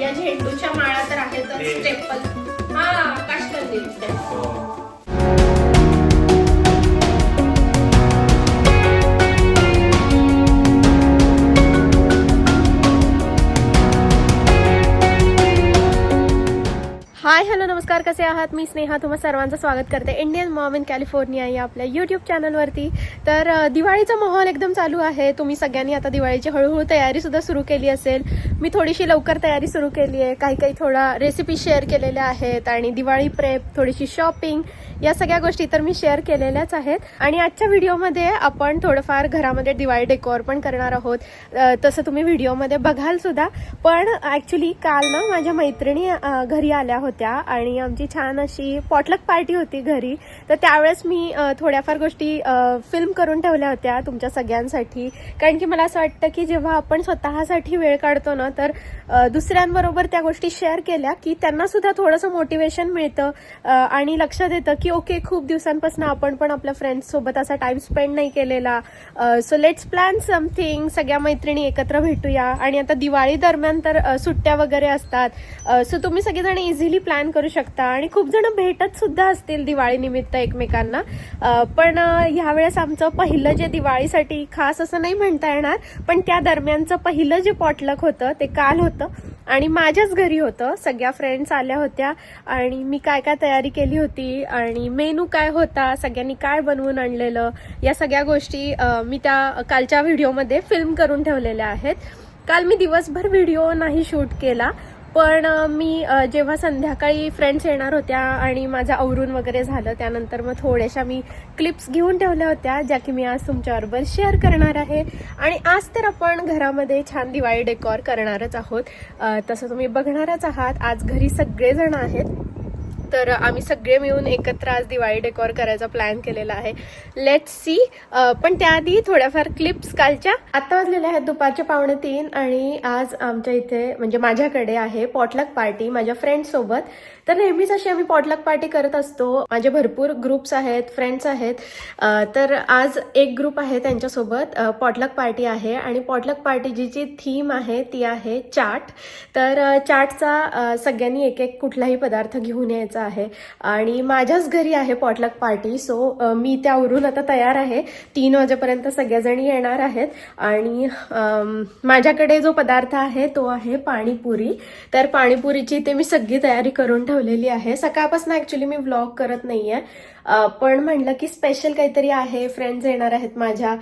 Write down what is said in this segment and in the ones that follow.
या झेंडूच्या माळा तर आहेतच स्टेपल. हा काष्टंदील हाय हॅलो नमस्कार कसे आहात? मी स्नेहा तुम्हा सर्वांचं स्वागत करते इंडियन मॉम इन कॅलिफोर्निया या आपल्या यूट्यूब चॅनलवरती तर दिवाळीचा माहोल एकदम चालू आहे. तुम्ही सगळ्यांनी आता दिवाळीची हळूहळू तयारी सुद्धा सुरू केली असेल. मी थोडीशी लवकर तयारी सुरू केली आहे. काही काही थोडा रेसिपी शेअर केलेल्या आहेत आणि दिवाळी प्रेप थोडीशी शॉपिंग या सगळ्या गोष्टी तर मी शेअर केलेल्याच आहेत. आणि आजच्या व्हिडिओमध्ये आपण थोडंफार घरामध्ये दिवाळी डेकोर पण करणार आहोत. तसं तुम्ही व्हिडिओमध्ये बघाल सुद्धा. पण ऍक्च्युली काल ना माझ्या मैत्रिणी घरी आल्या होत्या. होत्या. आणि आमची छान अशी पॉटलक पार्टी होती घरी. तर त्यावेळेस मी थोड्याफार गोष्टी फिल्म करून ठेवल्या होत्या तुमच्या सगळ्यांसाठी. कारण की मला असं वाटतं की जेव्हा आपण स्वतःसाठी वेळ काढतो ना तर दुसऱ्यांबरोबर त्या गोष्टी शेअर केल्या की त्यांना सुद्धा थोडंसं मोटिवेशन मिळतं आणि लक्षात येतं की ओके खूप दिवसांपासून आपण पण आपल्या फ्रेंड्स सोबत असा टाइम स्पेंड नाही केलेला. सो लेट्स प्लॅन समथिंग सगळ्या मैत्रिणी एकत्र भेटूया. आणि आता दिवाळी दरम्यान तर सुट्ट्या वगैरे असतात. सो तुम्ही सगळेजण इझिली प्लॅन करू शकता. आणि खूप जण भेटत सुद्धा असतील दिवाळी निमित्त एकमेकांना पण ह्यावेळेस आमचं पहिलं जे दिवाळीसाठी खास असं नाही म्हणता येणार पण त्या दरम्यानचं पहिलं जे पॉटलक होतं ते काल होतं. आणि माझ्याच घरी होतं. सगळ्या फ्रेंड्स आल्या होत्या. आणि मी काय काय तयारी केली होती. आणि मेनू काय होता सगळ्यांनी काय बनवून आणलेलं या सगळ्या गोष्टी मी त्या कालच्या व्हिडिओमध्ये फिल्म करून ठेवलेल्या आहेत. काल मी दिवसभर व्हिडिओ नाही शूट केला. पण मी जेव्हा संध्याकाळी फ्रेंड्स येणार होत्या आणि माझं आवरून वगैरे झालं त्यानंतर मग थोड्याशा मी क्लिप्स घेऊन ठेवल्या होत्या ज्या की मी आज तुमच्याबरोबर शेअर करणार आहे. आणि आज तर आपण घरामध्ये छान दिवाळी डेकॉर करणारच आहोत. तसं तुम्ही बघणारच आहात. आज घरी सगळेजण आहेत. तर आम्ही सगळे मिळून एकत्र आज दिवाळी डेकोर करायचा प्लॅन केलेला आहे. लेट सी पण त्याआधी थोड्याफार क्लिप्स कालच्या. आता वाजलेल्या आहेत दुपारचे पावणे तीन आणि आज आमच्या इथे म्हणजे माझ्याकडे आहे पॉटलक पार्टी माझ्या फ्रेंड्ससोबत तर नेहमीच अशी आम्ही पॉटलक पार्टी करत असतो. माझे भरपूर ग्रुप्स आहेत फ्रेंड्स आहेत. तर आज एक ग्रुप आहे त्यांच्यासोबत. पॉटलक पार्टी आहे आणि पॉटलक पार्टी जी जी थीम आहे ती आहे चाट. तर चाटचा सगळ्यांनी एक एक कुठलाही पदार्थ घेऊन यायचा. आहे. आणि माझ्याच घरी आहे पॉटलक पार्टी सो मी त्यावरून आता तयार आहे. तीन वाजेपर्यंत सगळ्याजणी येणार आहेत. आणि माझ्याकडे जो पदार्थ आहे तो आहे पाणीपुरी. तर पाणीपुरीची ते मी सगळी तयारी करून ठेवलेली आहे. सकाळपासून ॲक्च्युली मी व्लॉग करत नाहीये. आहे पण म्हणलं की स्पेशल काहीतरी आहे फ्रेंड्स येणार आहेत माझ्या.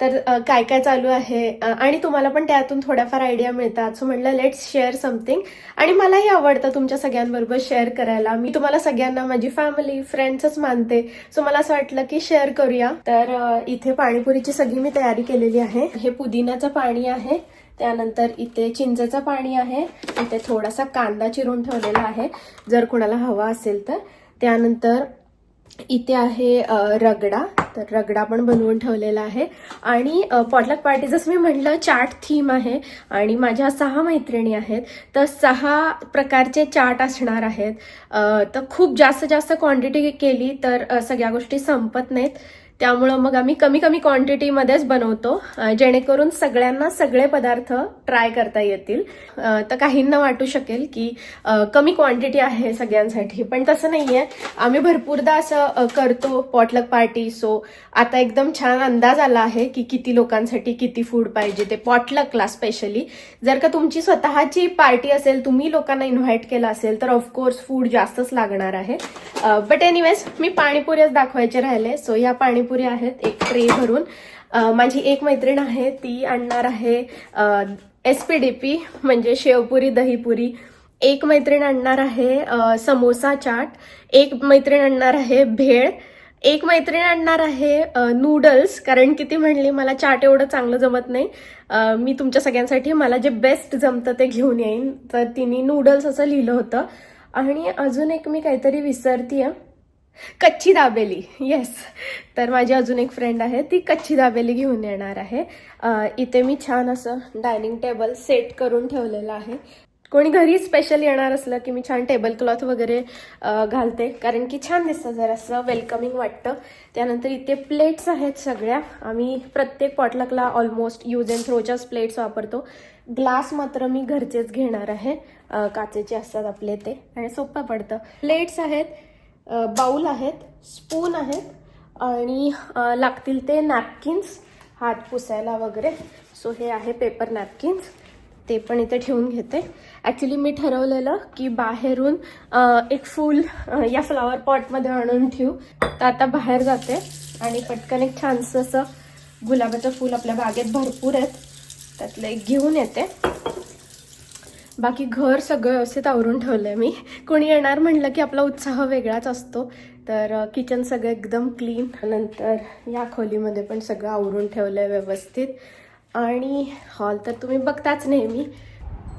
तर काय काय चालू आहे? आणि तुम्हाला पण त्यातून थोड्याफार आयडिया मिळतात. सो म्हटलं लेट्स शेअर समथिंग आणि मलाही आवडतं तुमच्या सगळ्यांबरोबर शेअर करायला. मी तुम्हाला सगळ्यांना माझी फॅमिली फ्रेंड्सच मानते. सो मला असं वाटलं की शेअर करूया. तर इथे पाणीपुरीची सगळी मी तयारी केलेली आहे. हे पुदिन्याचं पाणी आहे. त्यानंतर इथे चिंचेचं पाणी आहे. इथे थोडासा कांदा चिरून ठेवलेला आहे. जर कुणाला हवा असेल तर. त्यानंतर इथे आहे रगडा. तर रगडा पण बनवून ठेवलेला आहे. आणि पॉटलक पार्टी जसं मी म्हटलं चाट थीम आहे. आणि माझ्या सहा मैत्रिणी आहेत. तर सहा प्रकारचे चाट असणार आहेत. तर खूप जास्त जास्त क्वांटिटी केली तर सगळ्या गोष्टी संपत नाहीत. त्यामुळं मग आम्ही कमी कमी क्वांटिटीमध्येच बनवतो जेणेकरून सगळ्यांना सगळे पदार्थ ट्राय करता येतील. तर काहींना वाटू शकेल की कमी क्वांटिटी आहे सगळ्यांसाठी पण तसं नाही आहे आम्ही भरपूरदा असं करतो पॉटलक पार्टी सो आता एकदम छान अंदाज आला आहे की किती लोकांसाठी किती फूड पाहिजे ते पॉटलकला स्पेशली जर का तुमची स्वतःची पार्टी असेल तुम्ही लोकांना इन्व्हाइट केलं असेल तर ऑफकोर्स फूड जास्तच लागणार आहे. बट एनिवेज मी पाणीपुरीच दाखवायचे राहिले सो या पाणीपुरी आहेत एक ट्रे भरून. माझी एक मैत्रीण आहे ती आणणार आहे एस पी डी पी म्हणजे शेवपुरी दहीपुरी. एक मैत्रीण आणणार आहे समोसा चाट. एक मैत्रीण आणणार आहे भेळ. एक मैत्रीण आणणार आहे नूडल्स कारण की ती म्हणली मला चाट एवढं चांगलं जमत नाही. मी तुमच्या सगळ्यांसाठी मला जे बेस्ट जमतं ते घेऊन येईन. तर तिने नूडल्स असं लिहिलं होतं. आणि अजून एक मी काहीतरी विसरतीये. कच्ची दाबेली. येस तर माझी अजून एक फ्रेंड आहे ती कच्ची दाबेली घेऊन येणार आहे. इथे मी छान असं डायनिंग टेबल सेट करून ठेवलेलं आहे. कोणी घरी स्पेशल येणार असलं की मी छान टेबल क्लॉथ वगैरे घालते. कारण की छान दिसतं जरासं वेलकमिंग वाटतं. त्यानंतर इथे प्लेट्स आहेत सगळ्या. आम्ही प्रत्येक पॉटलकला ऑलमोस्ट यूज अँड थ्रोच्याच प्लेट्स वापरतो. ग्लास मात्र मी घरचेच घेणार आहे. काचेचे असतात आपले ते. आणि सोपं पडतं. प्लेट्स आहेत. बाऊल आहेत स्पून आहेत आणि लागतील ते नॅपकिन्स हात पुसायला वगैरे. सो हे आहे पेपर नॅपकिन्स ते पण इथे ठेवून घेते. ॲक्च्युली मी ठरवलेलं की बाहेरून एक फूल या फ्लॉवर पॉटमध्ये आणून ठेवू. तर आता बाहेर जाते आणि पटकन एक छानसं असं गुलाबाचं फूल आपल्या बागेत भरपूर आहेत. त्यातलं एक घेऊन येते. बाकी घर सगळं व्यवस्थित आवरून ठेवलं आहे मी. कोणी येणार म्हटलं की आपला उत्साह वेगळाच असतो. तर किचन सगळं एकदम क्लीन नंतर या खोलीमध्ये पण सगळं आवरून ठेवलं आहे व्यवस्थित. आणि हॉल तर तुम्ही बघताच नेहमी.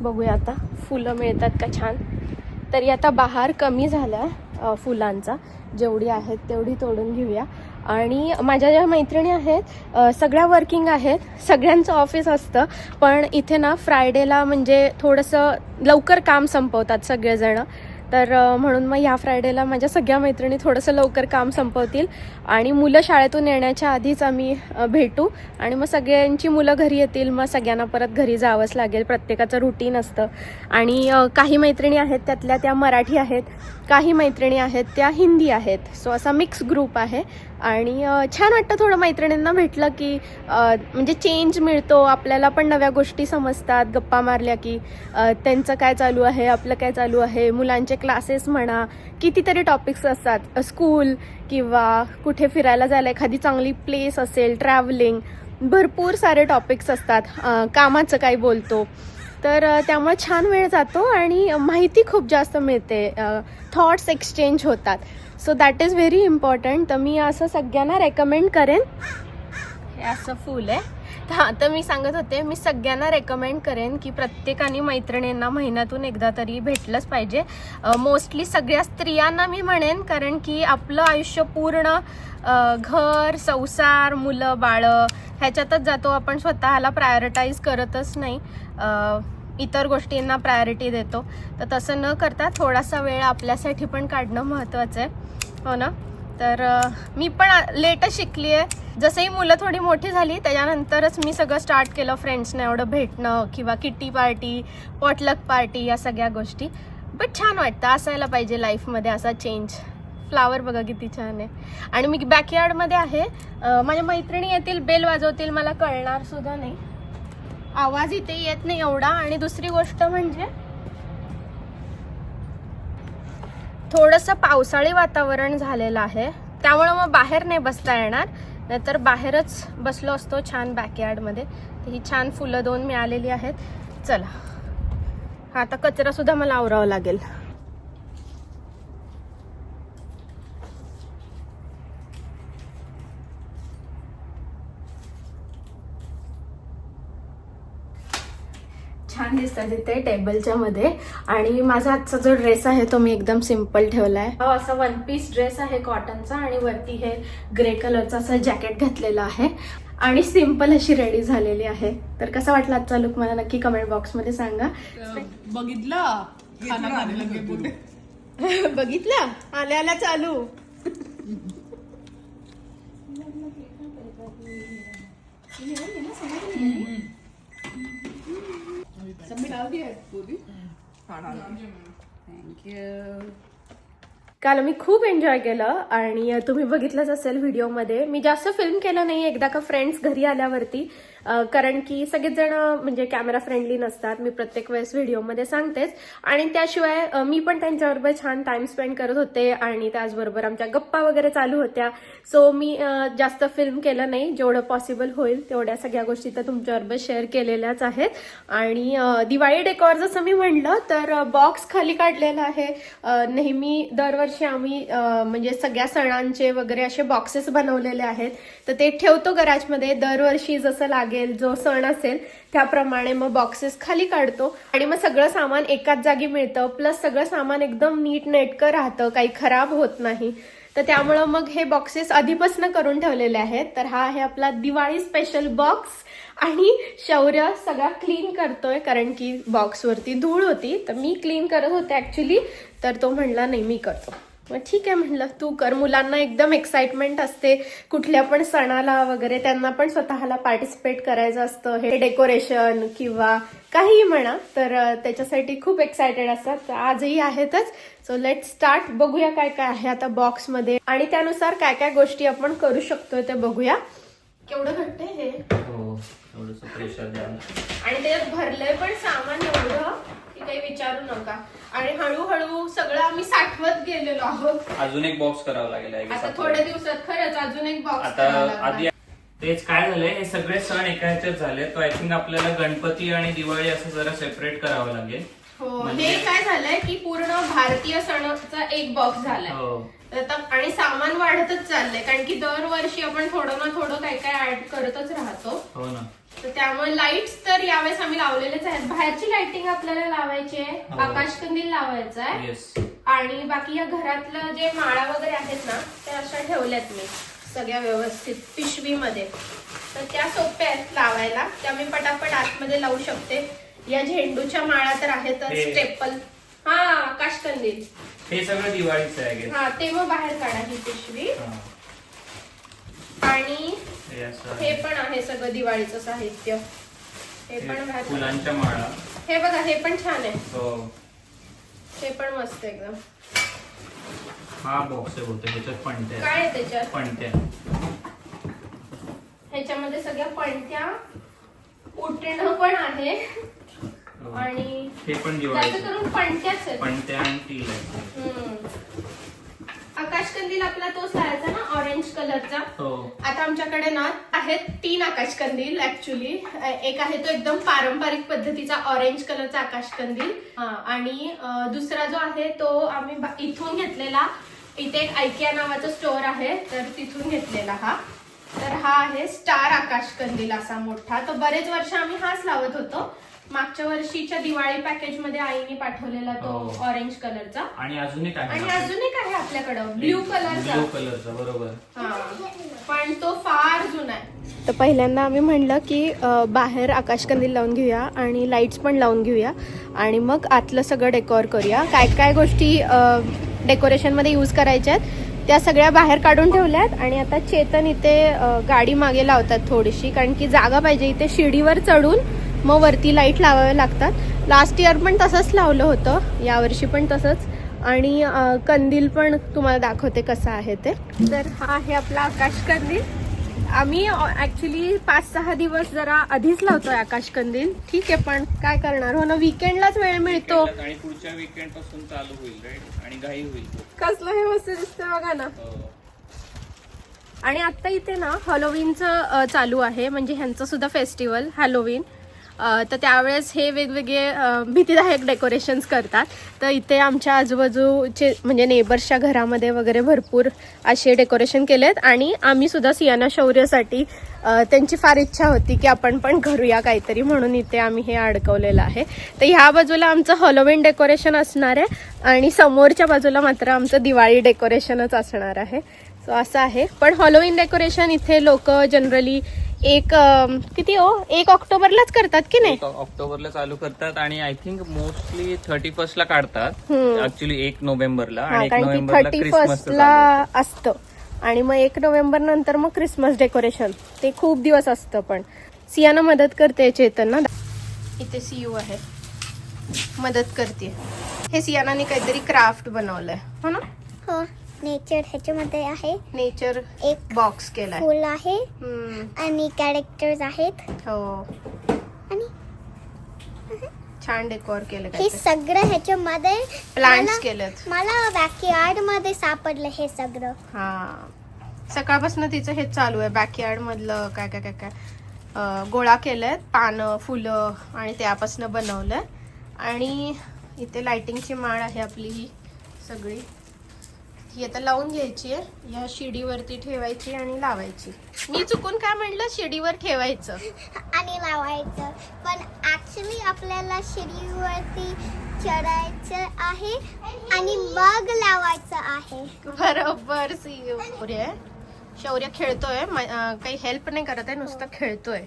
बघूया आता फुलं मिळतात का छान. तरी आता बहार कमी झाला आहे फुलांचा. जेवढी आहेत तेवढी तोडून घेऊया. आणि माझ्या ज्या मैत्रिणी आहेत सगळ्या वर्किंग आहेत सगळ्यांचं ऑफिस असतं पण इथे ना फ्रायडेला म्हणजे थोडंसं लवकर काम संपवतात सगळेजणं. तर म्हणून मग ह्या फ्रायडेला माझ्या सगळ्या मैत्रिणी थोडंसं लवकर काम संपवतील आणि मुलं शाळेतून येण्याच्या आधीच आम्ही भेटू. आणि मग सगळ्यांची मुलं घरी येतील मग सगळ्यांना परत घरी जावंच लागेल प्रत्येकाचं रुटीन असतं. आणि काही मैत्रिणी आहेत त्यातल्या त्या मराठी आहेत काही मैत्रिणी आहेत त्या हिंदी आहेत. सो असा मिक्स ग्रुप आहे. आणि छान वाटतं थोडं मैत्रिणींना भेटलं की म्हणजे चेंज मिळतो. आपल्याला पण नव्या गोष्टी समजतात. गप्पा मारल्या की त्यांचं काय चालू आहे? आपलं काय चालू आहे? मुलांचे क्लासेस म्हणा कितीतरी टॉपिक्स असतात. स्कूल किंवा कुठे फिरायला जायला एखादी चांगली प्लेस असेल ट्रॅव्हलिंग भरपूर सारे टॉपिक्स असतात. कामाचं काय बोलतो. तर त्यामुळे छान वेळ जातो आणि माहिती खूप जास्त मिळते. थॉट्स एक्सचेंज होतात. So that is very important तर मी असं सगळ्यांना रेकमेंड करेन. हे असं फूल आहे. हां तर मी सांगत होते मी सगळ्यांना रेकमेंड करेन की प्रत्येकाने मैत्रिणींना महिन्यातून एकदा तरी भेटलंच पाहिजे. मोस्टली सगळ्या स्त्रियांना मी म्हणेन कारण की आपलं आयुष्य पूर्ण घर संसार मुलं बाळं ह्याच्यातच जातो. आपण स्वतःला प्रायोरिटाईज करतच नाही. इतर गोष्टींना प्रायोरिटी देतो. तर तसं न करता थोडासा वेळ आपल्यासाठी पण काढणं महत्त्वाचं आहे. हो ना? तर मी पण लेटच शिकली आहे. जसंही मुलं थोडी मोठी झाली त्याच्यानंतरच मी सगळं स्टार्ट केलं फ्रेंड्सना एवढं भेटणं किंवा किट्टी पार्टी पॉटलक पार्टी या सगळ्या गोष्टी. बट छान वाटतं असायला पाहिजे लाईफमध्ये असा चेंज फ्लावर बघा किती छान आहे. आणि मी बॅकयार्डमध्ये आहे. माझ्या मैत्रिणी येतील बेल वाजवतील मला कळणार सुद्धा नाही. आवाज इथे येत नाही एवढा. आणि दुसरी गोष्ट म्हणजे थोडंसं पावसाळी वातावरण झालेलं आहे. त्यामुळं मग बाहेर नाही बसता येणार. नाहीतर बाहेरच बसलो असतो छान बॅकयार्डमध्ये ही छान फुलं दोन मिळालेली आहेत. चला. आता कचरा सुद्धा मला आवरावा लागेल छान दिसतात इथे टेबलच्या मध्ये. आणि माझा आजचा जो ड्रेस आहे तो मी एकदम सिंपल ठेवलाय. हा असा वन पीस ड्रेस आहे कॉटनचा आणि वरती हे ग्रे कलरचा असं जॅकेट घातलेलं आहे. आणि सिंपल अशी रेडी झालेली आहे. तर कसा वाटला आजचा लुक मला नक्की कमेंट बॉक्समध्ये सांगा. बघितलं? बघितलं आल्या आल्या चालू. काल मी खूप एन्जॉय केलं आणि तुम्ही बघितलंच असेल व्हिडिओमध्ये मी जास्त फिल्म केलं नाही एकदा का फ्रेंड्स घरी आल्यावरती. कारण की सगळेजण म्हणजे कॅमेरा फ्रेंडली नसतात. मी प्रत्येक वेळेस व्हिडिओमध्ये सांगतेच. आणि त्याशिवाय मी पण त्यांच्याबरोबर छान टाइम स्पेंड करत होते आणि त्याचबरोबर आमच्या गप्पा वगैरे चालू होत्या. सो मी जास्त फिल्म केलं नाही. जेवढं पॉसिबल होईल तेवढ्या सगळ्या गोष्टी तर तुमच्याबरोबर शेअर केलेल्याच आहेत. आणि दिवाळी डेकॉर जसं मी म्हणलं तर बॉक्स खाली काढलेला आहे. नेहमी दरवर्षी आम्ही म्हणजे सगळ्या सणांचे वगैरे असे बॉक्सेस बनवलेले आहेत. तर ते ठेवतो गराजमध्ये दरवर्षी जसं लागेल जो सण असेल त्याप्रमाणे मग बॉक्सेस खाली काढतो. आणि मग सगळं सामान एकाच जागी मिळतं. प्लस सगळं सामान एकदम नीट नेटकं राहतं. काही खराब होत नाही. तर त्यामुळं मग हे बॉक्सेस आधीपासून करून ठेवलेले आहेत. तर हा आहे आपला दिवाळी स्पेशल बॉक्स आणि शौर्य सगळा क्लीन करतोय. कारण की बॉक्सवरती धूळ होती. तर मी क्लीन करत होते ऍक्च्युली तर तो म्हणला नाही मी करतो. मग ठीक आहे म्हणलं तू कर. मुलांना एकदम एक्साइटमेंट असते. कुठल्या पण सणाला वगैरे त्यांना पण स्वतःला पार्टिसिपेट करायचं असतं. हे डेकोरेशन किंवा काहीही म्हणा तर त्याच्यासाठी खूप एक्सायटेड असतात. आजही आहेतच. सो लेट स्टार्ट बघूया काय काय आहे आता बॉक्समध्ये आणि त्यानुसार काय काय गोष्टी आपण करू शकतो ते बघूया. केवढं घट्ट हे? हो आणि त्याच्यात भरलंय पण सामान एवढं. काही विचारू नका. आणि हळूहळू सगळं आम्ही साठवत गेलेलो आहोत. अजून एक बॉक्स करावा लागेल आता. थोड्या दिवसात खरंच अजून एक बॉक्स आता आधी तेच काय झालंय हे सगळे सण एका ह्याच्यात झाले तो आय थिंक आपल्याला गणपती आणि दिवाळी असं जरा सेपरेट करावं लागेल. हो म्हणजे- हे काय झालंय की पूर्ण भारतीय सणाचा एक बॉक्स झालाय. हो. तर आता- आणि सामान वाढतच चाललंय कारण की दरवर्षी आपण थोडं ना थोडं काय काय ऍड करतच राहतो. हो ना. तर त्यामुळे लाईट्स तर यावेळेस आम्ही लावलेलेच आहेत. बाहेरची लाइटिंग आपल्याला लावायची आहे हो. आकाशकंदील लावायचा आहे. येस आणि बाकी या घरातलं जे माळा वगैरे आहेत ना त्या अशा ठेवल्यात मी सगळ्या व्यवस्थित पिशवीमध्ये. तर त्या सोप्या आहेत लावायला त्या मी पटापट आतमध्ये लावू शकते. या झेंडूच्या माळा तर आहेतच हे- स्टेपल हा आकाशकंदील. हे सगळं दिवाळीचं आहे. हा ते मग बाहेर काढा ही. पिशवी. आणि हे हे. पण आहे सगळं दिवाळीचं साहित्य. हे पण बाहेर काढा. फुलांच्या माळा. हे बघा हे पण छान आहे. हो. हे पण मस्त आहे एकदम. हा बॉक्स आहे बहुतेक ह्याच्यात पणत्या. काय आहे त्याच्यात? पणत्या. ह्याच्यामध्ये सगळ्या पणत्या. उठणं पण आहे. आणि हे पण जास्त दिवाळीचं करून पणत्याच. आहेत पणत्या आणि टील आहे हम्म. आकाशकंदील आपला तोच लावायचा ना ऑरेंज कलरचा हो. आता आमच्याकडे ना आहेत तीन आकाशकंदील ऍक्च्युली एक आहे तो एकदम पारंपरिक पद्धतीचा ऑरेंज कलरचा आकाशकंदील. हा, आणि अं, दुसरा जो आहे तो आम्ही बा- इथून घेतलेला इथे एक ऐकिया नावाचा स्टोअर आहे तर तिथून घेतलेला हा. तर हा आहे स्टार आकाशकंदील असा मोठा. तर बरेच वर्ष आम्ही हाच लावत होतो. मागच्या वर्षीच्या दिवाळी पॅकेजमध्ये आईने पाठवलेला तो हो. ऑरेंज कलरचा आणि अजून एक आहे आणि अजून एक आहे आपल्याकडं. ब्ल्यू कलरचा ब्ल्यू कलरचा बरोबर. हा. पण तो फार जुना आहे. तर पहिल्यांदा आम्ही म्हणलं की अ, बाहेर आकाशकंदील लावून घेऊया आणि लाईट्स पण लावून घेऊया. आणि मग आतलं सगळं डेकोर करूया. काय काय गोष्टी डेकोरेशनमध्ये यूज करायच्या आहेत त्या सगळ्या बाहेर काढून ठेवल्यात. आणि आता चेतन इथे अ, गाडी मागे लावतात थोडीशी कारण की जागा पाहिजे इथे शिडीवर चढून मग वरती लाइट लावावे लागतात. लास्ट इयर पण तसंच लावलं होतं. यावर्षी पण तसंच. आणि कंदील पण तुम्हाला दाखवते कसं आहे ते. तर हा आहे आपला आकाश कंदील. आम्ही ऍक्च्युली पाच सहा दिवस जरा आधीच लावतोय आकाश कंदील. ठीक आहे पण काय करणार? हो ना विकेंडलाच वेळ मिळतो. आणि पुढच्या वीकेंडपासून चालू होईल आणि घाई होईल कसलं हे मस्त दिसतंय बघा ना. हो. आणि आता इथे ना हॅलोविनचं चालू आहे. म्हणजे ह्यांचं सुद्धा फेस्टिवल हॅलोविन तर त्यावेळेस हे वेगवेगळे भीतीदायक डेकोरेशन्स करतात. तर इथे आमच्या आजूबाजूचे म्हणजे नेबर्सच्या घरामध्ये वगैरे भरपूर असे डेकोरेशन केले आहेत आणि आम्हीसुद्धा सियाना शौर्यसाठी त्यांची फार इच्छा होती की आपण पण करूया काहीतरी म्हणून इथे आम्ही हे अडकवलेलं आहे. तर ह्या बाजूला आमचं हॉलोविन डेकोरेशन असणार आहे आणि समोरच्या बाजूला मात्र आमचं दिवाळी डेकोरेशनच असणार आहे. सो असं आहे. पण हॉलोविन डेकोरेशन इथे लोक जनरली एक किती हो? एक ऑक्टोबरलाच करतात की नाही? एक ऑक्टोबरला चालू करतात आणि I think mostly thirty first ला काढतात. हम्म. ऍक्च्युली एक नोव्हेंबरला हा आणि एक कारण की नोव्हेंबरला थर्टी क्रिसमस फर्स्टला असतं. आणि मग एक नोव्हेंबर नंतर मग क्रिसमस डेकोरेशन ते खूप दिवस असतं पण. सियाना मदत करते चेतन ना इथे सीयू आहे. मदत करते हे सियानाने काहीतरी क्राफ्ट बनवलंय. हो ना? हो. नेचर ह्याच्यामध्ये आहे. नेचर एक बॉक्स केलाय. फूल आहे आणि कॅरेक्टर्स आहेत. हो. आणि छान डेकोर केलं हे सगळं ह्याच्यामध्ये प्लांट्स केलेत. मला बॅकयार्डमध्ये सापडलं हे सगळं. हा. सकाळपासून तिचं हेच चालू आहे बॅकयार्ड मधलं काय काय काय. काय गोळा केलंय पानं फुलं आणि त्यापासून बनवलंय. आणि इथे लाइटिंगची माळ आहे आपली ही सगळी. ही आता लावून घ्यायची आहे. या शिडीवरती ठेवायची आणि लावायची. मी चुकून काय म्हणलं? शिडीवर ठेवायचं. आणि लावायचं. पण ऍक्च्युली आपल्याला शिडीवरती चढायचं आहे आणि मग लावायचं आहे. बरोबर सी शौर्य शौर्य खेळतोय. काही हेल्प नाही करत आहे नुसतं खेळतोय.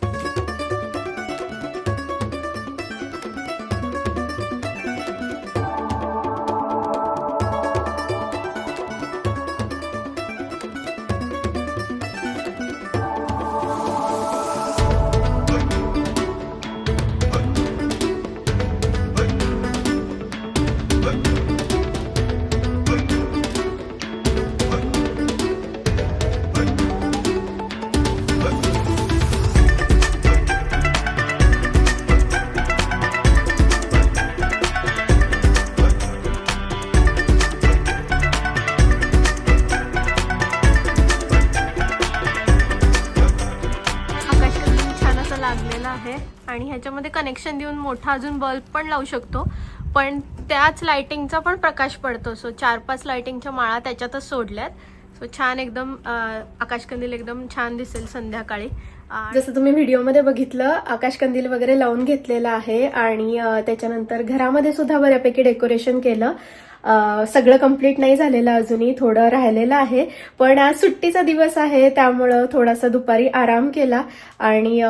आणि ह्याच्यामध्ये कनेक्शन देऊन मोठा अजून बल्ब पण लावू शकतो. पण त्याच लाइटिंगचा पण प्रकाश पडतो. सो चार पाच लाइटिंगच्या माळा त्याच्यातच सोडल्यात. सो छान एकदम आकाशकंदील एकदम छान दिसेल संध्याकाळी. जसं तुम्ही व्हिडिओमध्ये बघितलं आकाशकंदील वगैरे लावून घेतलेलं आहे आणि त्याच्यानंतर घरामध्ये सुद्धा बऱ्यापैकी डेकोरेशन केलं. सगळं कंप्लीट नाही झालेलं अजूनही थोडं राहिलेलं आहे. पण आज सुट्टीचा दिवस आहे त्यामुळं थोडासा दुपारी आराम केला. आणि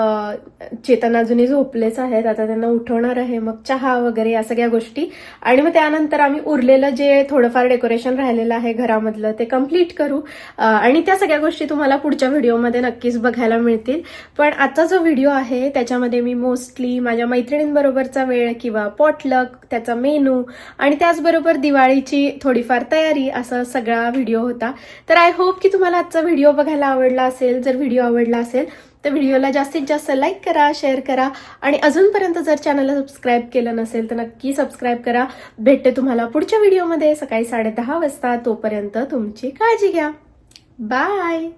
चेतन अजूनही झोपलेच आहेत. आता त्यांना उठवणार आहे मग चहा वगैरे या सगळ्या गोष्टी. आणि मग त्यानंतर आम्ही उरलेलं जे थोडंफार डेकोरेशन राहिलेलं आहे घरामधलं ते कंप्लीट करू. आणि त्या सगळ्या गोष्टी तुम्हाला पुढच्या व्हिडिओमध्ये नक्कीच बघायला मिळतील. पण आजचा जो व्हिडिओ आहे त्याच्यामध्ये मी मोस्टली माझ्या मैत्रिणींबरोबरचा वेळ किंवा पॉटलक त्याचा मेनू आणि त्याचबरोबर दिवाळीची थोडीफार तयारी असा सगळा व्हिडिओ होता. तर आय होप की तुम्हाला आजचा व्हिडिओ बघायला आवडला असेल जर व्हिडिओ आवडला असेल तर व्हिडिओला जास्तीत जास्त लाईक करा शेअर करा आणि अजूनपर्यंत जर चॅनलला सबस्क्राईब केलं नसेल तर नक्की सबस्क्राईब करा. भेटते तुम्हाला पुढच्या व्हिडिओमध्ये सकाळी साडेदहा वाजता. तोपर्यंत तुमची काळजी घ्या. बाय